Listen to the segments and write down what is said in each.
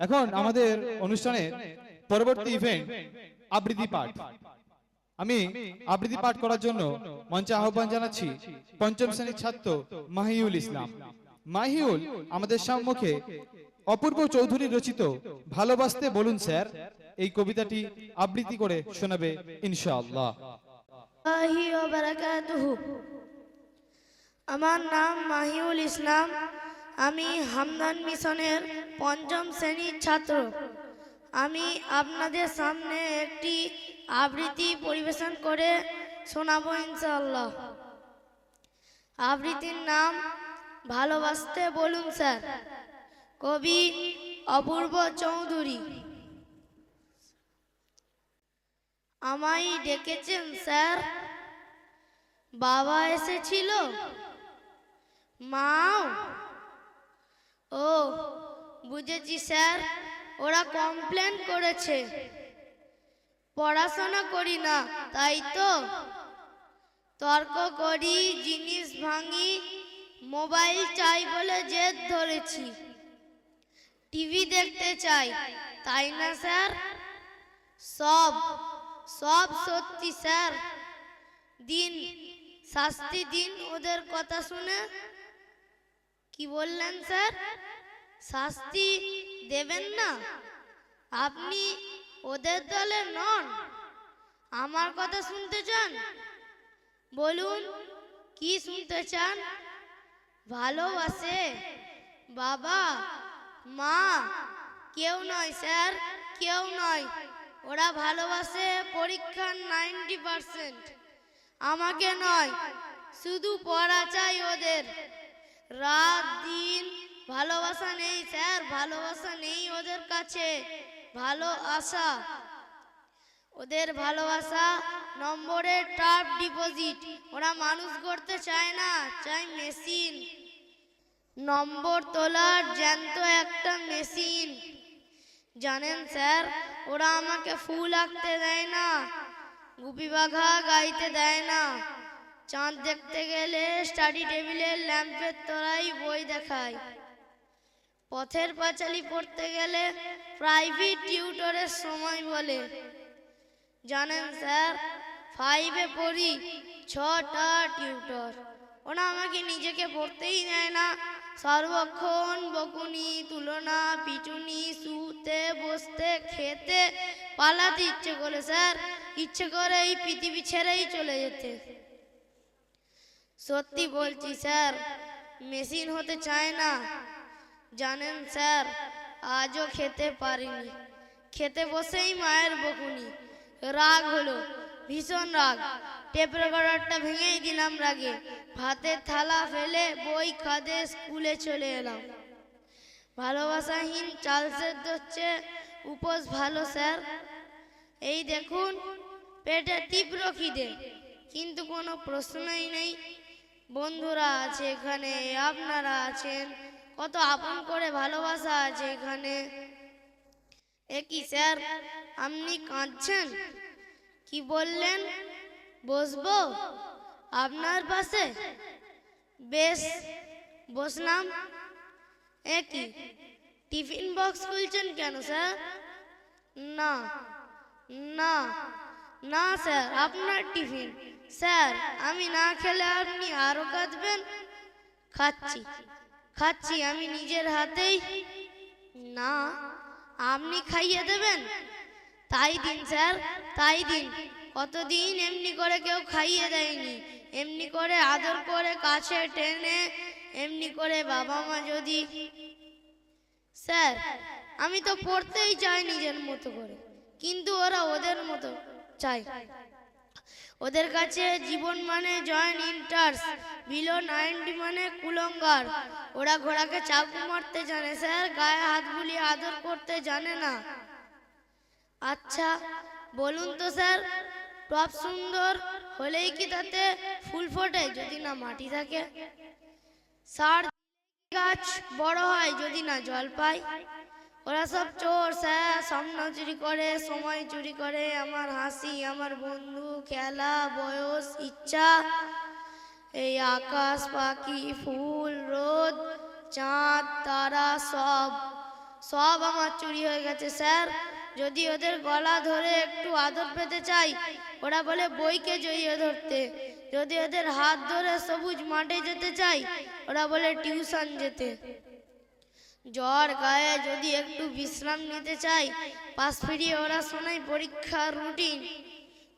এখন আমাদের অনুষ্ঠানের পরবর্তী ইভেন্ট আবৃত্তি পাঠ। আমি আবৃত্তি পাঠ করার জন্য মঞ্চে আহ্বান জানাচ্ছি পঞ্চম শ্রেণির ছাত্র মাহিউল ইসলাম। মাহিউল আমাদের সম্মুখে অপূর্ব চৌধুরী রচিত ভালোবাসতে বলুন স্যার। এই কবিতাটি আবৃত্তি করে শোনাবে ইনশাআল্লাহ। আহি ও বারাকাতুহু। আমার নাম মাহিউল ইসলাম। আমি হামদান মিশনের পঞ্চম শ্রেণির ছাত্র। আমি আপনাদের সামনে একটি আবৃত্তি পরিবেশন করে শোনাবো ইনশাআল্লাহ। আবৃত্তির নাম, ভালোবাসতে বলুন স্যার। কবি অপূর্ব চৌধুরী। আমায় ডেকেছেন স্যার। বাবা এসেছিল। মাও ও, বুঝেছি স্যার। ওরা কমপ্লেন করেছে। পড়াশোনা করি না, তাই তো? তর্ক করি, জিনিস ভাঙি, মোবাইল চাই বলে জেদ ধরেছি। টিভি দেখতে চাই, তাই না স্যার? সব সব সত্যি স্যার। দিন, শাস্তি দিন ওদের কথা শুনে। কি বললেন স্যার? শাস্তি দেবেন না। আপনি ওদের দলে নন। আমার কথা শুনতে চান? বলুন, কি শুনতে চান? ভালোবাসে বাবা, মা, কেউ নয় স্যার, কেউ নয়। ওরা ভালোবাসে পরীক্ষার নাইনটি পার্সেন্ট। আমাকে নয়, শুধু পড়া চাই ওদের। রাত, দিন ভালোবাসা নেই, স্যার, ভালোবাসা নেই ওদের কাছে। ভালো আশা। ওদের ভালোবাসা নম্বরের টাপ ডিপোজিট। ওরা মানুষ করতে চায় না চাই মেশিন। নম্বর তোলার জ্যান্ত একটা মেশিন। জানেন, স্যার, ওরা আমাকে ফুল আঁকতে দেয় না, গুপি বাঘা গাইতে দেয় না। চাঁদ দেখতে গেলে স্টাডি টেবিলের ল্যাম্পের তলায় বই দেখায়। পথের পাঁচালি পড়তে গেলে প্রাইভেট টিউটরের সময় বলে। জানেন স্যার ফাইভে পড়ি, ছটা টিউটর ওরা আমাকে নিজেকে পড়তেই দেয় না। সর্বক্ষণ বকুনি, তুলনা, পিটুনি, শুতে, বসতে, খেতে পালাতে ইচ্ছে করে স্যার। ইচ্ছে করে এই পৃথিবী ছেড়েই চলে যেতে। সত্যি বলছি স্যার মেশিন হতে চায় না। জানেন স্যার, আজও খেতে পারিনি। খেতে বসেই মায়ের বকুনি। রাগ হলো, ভীষণ রাগ। টেপ রেকর্ডারটা ভেঙেই দিলাম রাগে। ভাতের থালা ফেলে বই খাদে স্কুলে চলে এলাম। ভালোবাসাহীন চাল সেদ্ধ হচ্ছে উপোস ভালো, স্যার। এই দেখুন, পেটে তীব্র খিদে। কিন্তু কোনো প্রশ্নই নেই। বন্ধুরা আছে এখানে, আপনারা আছেন। কত আপন করে ভালোবাসা আছে এখানে এ কি স্যার, আপনি কাঁদছেন? কি বললেন? বসবো? আপনার পাশে? বেশ, বসলাম। এ কি, টিফিন বক্স খুলছেন কেন স্যার? না না না স্যার, আপনার টিফিন। স্যার, আমি না খেলে আপনি আরও কাঁদবেন? খাচ্ছি। খাচ্ছি, আমি নিজের হাতেই। না, আপনি খাইয়ে দেবেন। তাই দিন, স্যার, তাই দিন। কতদিন এমনি করে কেউ খাইয়ে দেয়নি। এমনি করে আদর করে কাছে টেনে, এমনি করে বাবা মা যদি স্যার, আমি তো পড়তেই চাই নিজের মতো করে। কিন্তু ওরা ওদের মতো চাই ওদের কাছে জীবন মানে জয়েন্ট ইন্টার্স বিলো নাইনটি মানে কুলঙ্গার। ওরা ঘোড়াকে চাকু মারতে জানে, স্যার, গায়ে হাত বুলিয়ে আদর করতে জানে না। আচ্ছা বলুন তো, স্যার, টপ সুন্দর হলেই কি তাতে ফুল ফোটে যদি না মাটি থাকে? সার গাছ বড় হয় যদি না জল পায় ওরা সব চোর, স্যার স্বপ্ন চুরি করে, সময় চুরি করে। আমার হাসি, আমার বন্ধু, খেলা, বয়স, ইচ্ছা। এই আকাশ, পাখি, ফুল, রোদ, চাঁদ, তারা, সব। সব আমার চুরি হয়ে গেছে, স্যার। যদি ওদের গলা ধরে একটু আদর পেতে চাই, ওরা বলে, বইকে জড়িয়ে ধরতে। যদি ওদের হাত ধরে সবুজ মাঠে যেতে চাই, ওরা বলে, টিউশন যেতে। জ্বর গায়ে যদি একটু বিশ্রাম নিতে চাই, পাশ ফিরিয়ে ওরা শোনায় পরীক্ষার রুটিন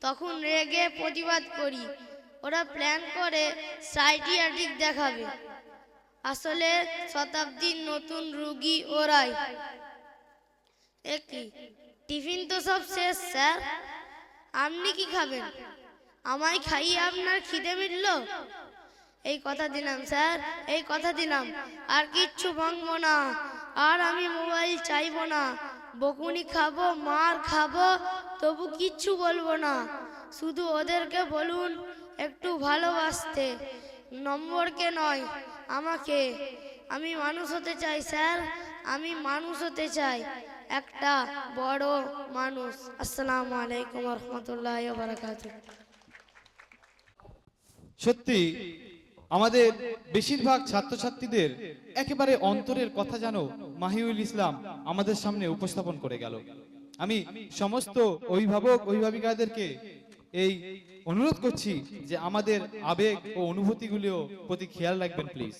তখন রেগে প্রতিবাদ করি। ওরা প্ল্যান করে সাইটিয়াটিক দেখাবে। আসলে শতাব্দীর নতুন রুগী ওরাই। একই, টিফিন তো সব শেষ, স্যার। আপনি কি খাবেন? আমায় খাইয়ে আপনার খিদে মিটলো? এই কথা দিলাম স্যার। এই কথা দিলাম। আর কিচ্ছু ভাঙবো না। আর আমি মোবাইল চাইব না। বকুনি খাব মার খাব তবু কিচ্ছু বলব না। শুধু ওদেরকে বলুন একটু ভালোবাসতে। নম্বরকে নয় আমাকে। আমি মানুষ হতে চাই স্যার। আমি মানুষ হতে চাই। একটা বড় মানুষ। আসসালামু আলাইকুম রহমতুল্লাহ সত্যি আমাদের বেশিরভাগ ছাত্রছাত্রীদের একেবারে অন্তরের কথা জানো মাহিউল ইসলাম আমাদের সামনে উপস্থাপন করে গেল। আমি সমস্ত অভিভাবক, অভিভাবিকাদেরকে এই অনুরোধ করছি যে আমাদের আবেগ ও অনুভূতিগুলিও প্রতি খেয়াল রাখবেন প্লিজ